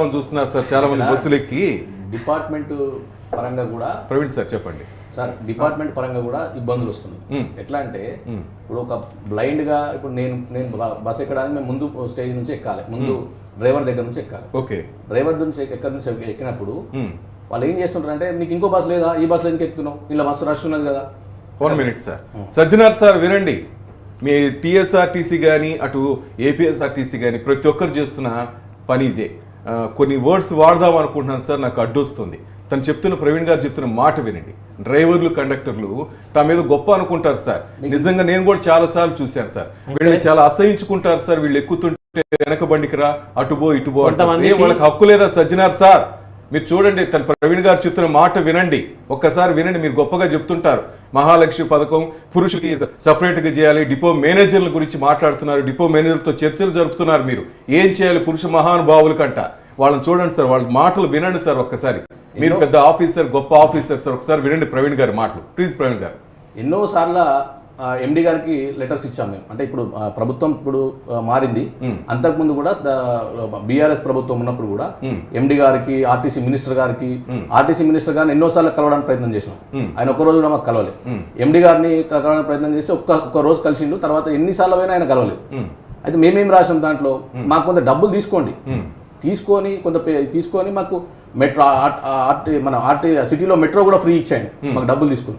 చూస్తున్నారు సార్ చాలా మంది బస్సులు ఎక్కి డిపార్ట్మెంట్ పరంగా కూడా ప్రవీణ్ సార్ చెప్పండి. సార్ డిపార్ట్మెంట్ పరంగా కూడా ఇబ్బందులు వస్తున్నాయి. ఎట్లా అంటే. ఇప్పుడు ఒక బ్లైండ్గా ఇప్పుడు నేను నేను బస్ ఎక్కడానికి మేము ముందు స్టేజ్ నుంచి ఎక్కాలి. ముందు డ్రైవర్ దగ్గర నుంచి ఎక్కాలి. ఓకే. డ్రైవర్ నుంచి ఎక్కడి నుంచి ఎక్క- ఎక్కినప్పుడు. వాళ్ళు ఏం చేస్తుంటారు అంటే నీకు ఇంకో బస్ లేదా? ఈ బస్సులో ఎందుకు ఎక్కుతున్నావు? ఇలా బస్సు రష్ ఉన్నది కదా. One minute sir Sajjanar sir వినండి. మీ టీఎస్ఆర్టీసీ కానీ అటు ఏపీఎస్ఆర్టీసీ కానీ ప్రతి ఒక్కరు చేస్తున్న పని ఇదే. కొన్ని వర్డ్స్ వాడదాం అనుకుంటున్నాను సార్ నాకు అడ్డు వస్తుంది తను చెప్తున్న ప్రవీణ్ గారు చెప్తున్న మాట వినండి. డ్రైవర్లు కండక్టర్లు తమ మీద గొప్ప అనుకుంటారు సార్. నిజంగా నేను కూడా చాలా సార్లు చూశాను సార్. వీళ్ళని చాలా అసహించుకుంటారు సార్. వీళ్ళు ఎక్కుతుంటే వెనక బండికి రా అటు పో ఇటు పో అంటారు. కొంతమందికి- ఏ వాళ్ళకి హక్కు లేదా సజ్జనార్ సార్? మీరు చూడండి తన ప్రవీణ్ గారు చెప్తున్న మాట వినండి. ఒక్కసారి వినండి మీరు గొప్పగా చెప్తుంటారు. మహాలక్ష్మి పథకం పురుషులకి సపరేట్గా చేయాలి డిపో మేనేజర్ల గురించి మాట్లాడుతున్నారు డిపో మేనేజర్లతో చర్చలు జరుపుతున్నారు మీరు. ఏం చేయాలి పురుష మహానుభావుల కంట? వాళ్ళని చూడండి సార్ వాళ్ళ మాటలు వినండి సార్ ఒక్కసారి. మీరు పెద్ద ఆఫీసర్ గొప్ప ఆఫీసర్ సార్ ఒకసారి వినండి ప్రవీణ్ గారి మాటలు. ప్లీజ్ ప్రవీణ్ గారు. ఎన్నో సార్లు ఎండి గారికి లెటర్స్ ఇచ్చాం మేము. అంటే ఇప్పుడు ప్రభుత్వం ఇప్పుడు మారింది. అంతకుముందు కూడా బీఆర్ఎస్ ప్రభుత్వం ఉన్నప్పుడు కూడా ఎండి గారికి ఆర్టీసీ మినిస్టర్ గారికి ఆర్టీసీ మినిస్టర్ గారిని ఎన్నోసార్లు కలవడానికి ప్రయత్నం చేసినాం. ఆయన ఒక్క రోజు కూడా మాకు కలవలేదు ఎండి గారిని కలవడానికి ప్రయత్నం చేస్తే ఒక్క ఒక్క రోజు కలిసిండు తర్వాత ఎన్నిసార్లు అయినా ఆయన కలవలేదు. అయితే మేమేం రాసాం దాంట్లో? మాకు కొంత డబ్బులు తీసుకోండి. తీసుకొని కొంత తీసుకొని మాకు మెట్రో ఆర్- ఆర్టీ మన ఆర్టీ సిటీలో మెట్రో కూడా ఫ్రీ ఇచ్చాయండి. మాకు డబ్బులు తీసుకుని.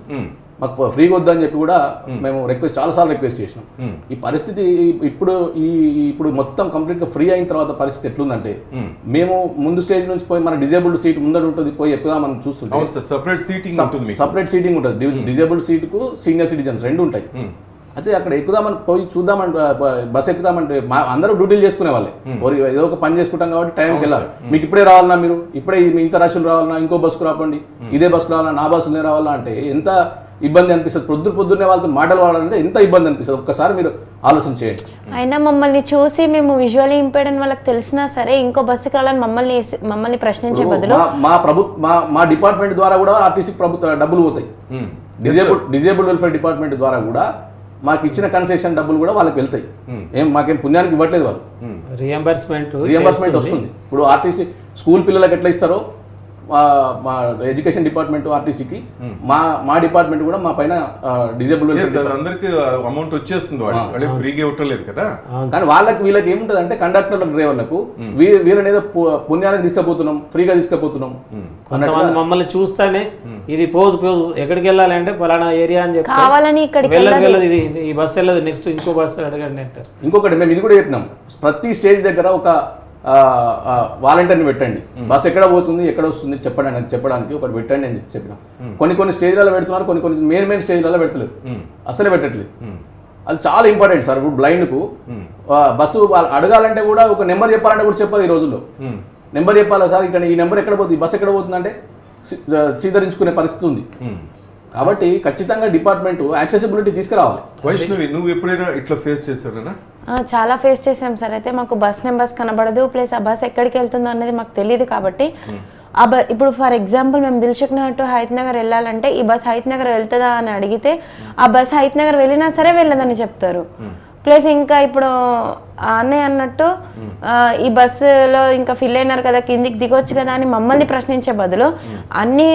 మాకు ఫ్రీగా వద్దని చెప్పి కూడా మేము. రిక్వెస్ట్ చాలాసార్లు రిక్వెస్ట్ చేసినాం. ఈ పరిస్థితి ఇప్పుడు ఈ ఇప్పుడు మొత్తం కంప్లీట్గా ఫ్రీ అయిన తర్వాత పరిస్థితి ఎట్లుందంటే మేము. ముందు స్టేజ్ నుంచి పోయి మన డిజేబుల్డ్ సీట్ ముందర ఉంటుంది పోయి ఎక్కువ మనం చూస్తుంటాం సపరేట్ సీటింగ్ ఉంటుంది సపరేట్ సీటింగ్ ఉంటుంది. డిజేబుల్డ్ సీటుకు సీనియర్ సిటిజన్స్ రెండు ఉంటాయి. అయితే అక్కడ ఎక్కుదామని పోయి చూద్దామని బస్ ఎక్కుదామంటే మా అందరూ డ్యూటీలు చేసుకునే వాళ్ళే. ఏదో ఒక పని చేసుకుంటాం కాబట్టి టైంకి వెళ్ళాలి మీకు ఇప్పుడే రావాలన్నా మీరు? ఇప్పుడే ఇంత రష్లు రావాలన్నా ఇంకో బస్సుకు రావండి ఇదే బస్సుకు రావాలన్నా నా బస్సులోనే రావాలా అంటే ఎంత ఇబ్బంది అనిపిస్తుంది. పొద్దున పొద్దున్నే వాళ్ళతో మాటలు వాడాలంటే ఎంత ఇబ్బంది అనిపిస్తుంది. ఒక్కసారి మీరు ఆలోచన చేయండి. అయినా మమ్మల్ని చూసి మేము విజువల్లీ ఇంపేర్డ్ వాళ్ళకి తెలిసినా సరే ఇంకో బస్సుకి రావాలని మమ్మల్ని మమ్మల్ని ప్రశ్నించే బదులు మా మా ప్రభుత్వ మా మా డిపార్ట్మెంట్ ద్వారా కూడా ఆర్టీసీ ప్రభుత్వ డబ్బులు పోతాయి. మ్మ్. డిజేబుల్ డిజేబుల్ వెల్ఫేర్ డిపార్ట్మెంట్ ద్వారా కూడా మాకు ఇచ్చిన కన్సెషన్ డబ్బులు కూడా వాళ్ళకి వెళ్తాయి. ఏం మాకేం పుణ్యానికి ఇవ్వట్లేదు వాళ్ళు. రియంబర్స్మెంట్ రియంబర్స్మెంట్ వస్తుంది. ఇప్పుడు ఆర్టీసీ స్కూల్ పిల్లలకు ఎట్లా ఇస్తారో మా- మా ఎడ్యుకేషన్ డిపార్ట్మెంట్ ఆర్టీసీకి మా మా డిపార్ట్మెంట్ కూడా మా పైన డిజేబుల్ అందరికి అమౌంట్ వచ్చేస్తుంది వాళ్ళకి. వాళ్ళకి ఫ్రీగా ఇవ్వటం లేదు కదా? కానీ వాళ్ళకి వీళ్ళకి ఏముంటుంది అంటే కండక్టర్లకు డ్రైవర్లకు వీ- వీళ్ళని ఏదో పు- పుణ్యానికి తీసుకుపోతున్నాం ఫ్రీగా తీసుకుపోతున్నాం కొంతమంది మమ్మల్ని చూస్తేనే ఇది పోదు పోదు. ఎక్కడికి వెళ్ళాలి అంటే పలానా ఏరియా అని చెప్తే కావాలని ఇక్కడికి వెళ్ళదు ఇది- ఈ బస్సు వెళ్ళదు. నెక్స్ట్ ఇంకో బస్సు అడగండి అంటారు. ఇంకొకటి మేము ఇది కూడా చెప్పినాం. ప్రతి స్టేజ్ దగ్గర ఒక వాలంటీర్ని పెట్టండి. బస్ ఎక్కడ పోతుంది ఎక్కడ వస్తుంది చెప్పండి అని చెప్పడానికి ఒకటి పెట్టండి అని చెప్పి చెప్పిన. కొన్ని కొన్ని స్టేజ్లలో పెడుతున్నారు కొన్ని కొన్ని మెయిన్ మెయిన్ స్టేజ్లలో పెడతలేదు. అసలే పెట్టట్లేదు. అది చాలా ఇంపార్టెంట్ సార్ ఇప్పుడు బ్లైండ్కు బస్సు వాళ్ళు అడగాలంటే కూడా ఒక నెంబర్ చెప్పాలంటే కూడా చెప్పాలి ఈ రోజుల్లో. నెంబర్ చెప్పాలి సార్? ఇక్కడ ఈ నెంబర్ ఎక్కడ పోతుంది ఈ బస్ ఎక్కడ పోతుందంటే చీదరించుకునే పరిస్థితి ఉంది. కాబట్టి ఖచ్చితంగా డిపార్ట్మెంట్ యాక్సెసిబిలిటీ తీసుకురావాలి. వైష్ణవి నువ్వు ఎప్పుడైనా ఇట్లా ఫేస్ చేశారనా ఆ, చాలా ఫేస్ చేసాం సార్. అయితే మాకు బస్ నెంబర్స్ కనబడదు ప్లస్ ఆ బస్ ఎక్కడికి వెళ్తుందో అనేది మాకు తెలియదు కాబట్టి ఆ బ ఇప్పుడు ఫర్ ఎగ్జాంపుల్ మేము దిల్సుఖ్నగర్ టు హైత్ నగర్ వెళ్ళాలంటే ఈ బస్ హైత్ నగర్ వెళ్తుందా అని అడిగితే ఆ బస్ హైత్ నగర్ వెళ్ళినా సరే వెళ్ళదని చెప్తారు. ప్లస్ ఇంకా ఇప్పుడు అన్నయ్య అన్నట్టు ఈ బస్సులో ఇంకా ఫిల్ అయినారు కదా కిందికి దిగొచ్చు కదా అని మమ్మల్ని ప్రశ్నించే బదులు అన్నీ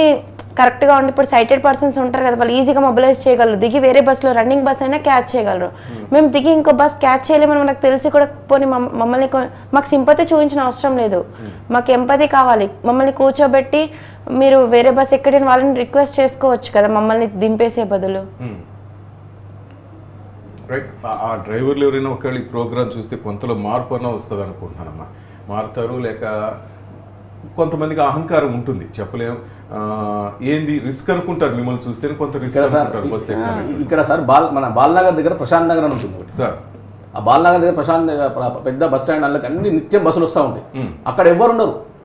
కరెక్ట్గా ఉండి ఇప్పుడు సైటెడ్ పర్సన్స్ ఉంటారు కదా వాళ్ళు ఈజీగా మొబిలైజ్ చేయగలరు. దిగి వేరే బస్సులో రన్నింగ్ బస్ అయినా క్యాచ్ చేయగలరు. మేము దిగి ఇంకో బస్ క్యాచ్ చేయలేమని మనకు తెలిసి కూడా పోనీ మమ్మ- మమ్మల్ని మాకు సింపతి చూపించిన అవసరం లేదు. మాకు ఎంపతి కావాలి. మమ్మల్ని కూర్చోబెట్టి మీరు వేరే బస్ ఎక్కడైనా వాళ్ళని రిక్వెస్ట్ చేసుకోవచ్చు కదా మమ్మల్ని దింపేసే బదులు. రైట్ ఆ- ఆ డ్రైవర్లు ఎవరైనా ఒకవేళ ఈ ప్రోగ్రామ్ చూస్తే కొంతలో మార్పు అన్న వస్తుంది అనుకుంటున్నానమ్మా మారుతారు లేక కొంతమందికి అహంకారం ఉంటుంది. చెప్పలేం. ఆ, ఏంది? రిస్క్ అనుకుంటారు మిమ్మల్ని చూస్తే కొంత రిస్క్ ఇక్కడ సార్ అనుకుంటారు బస్ ఎక్కాలి ఇక్కడ సార్ బాల్ మన బాల్నగర్ దగ్గర ప్రశాంత్ నగర్ అని ఉంటుంది. సార్. ఆ బాల్నగర్ దగ్గర ప్రశాంత్ పెద్ద బస్ స్టాండ్ అందులోకి అన్ని నిత్యం బస్సులు వస్తూ ఉంటాయి. అక్కడ ఎవరు ఉండరు.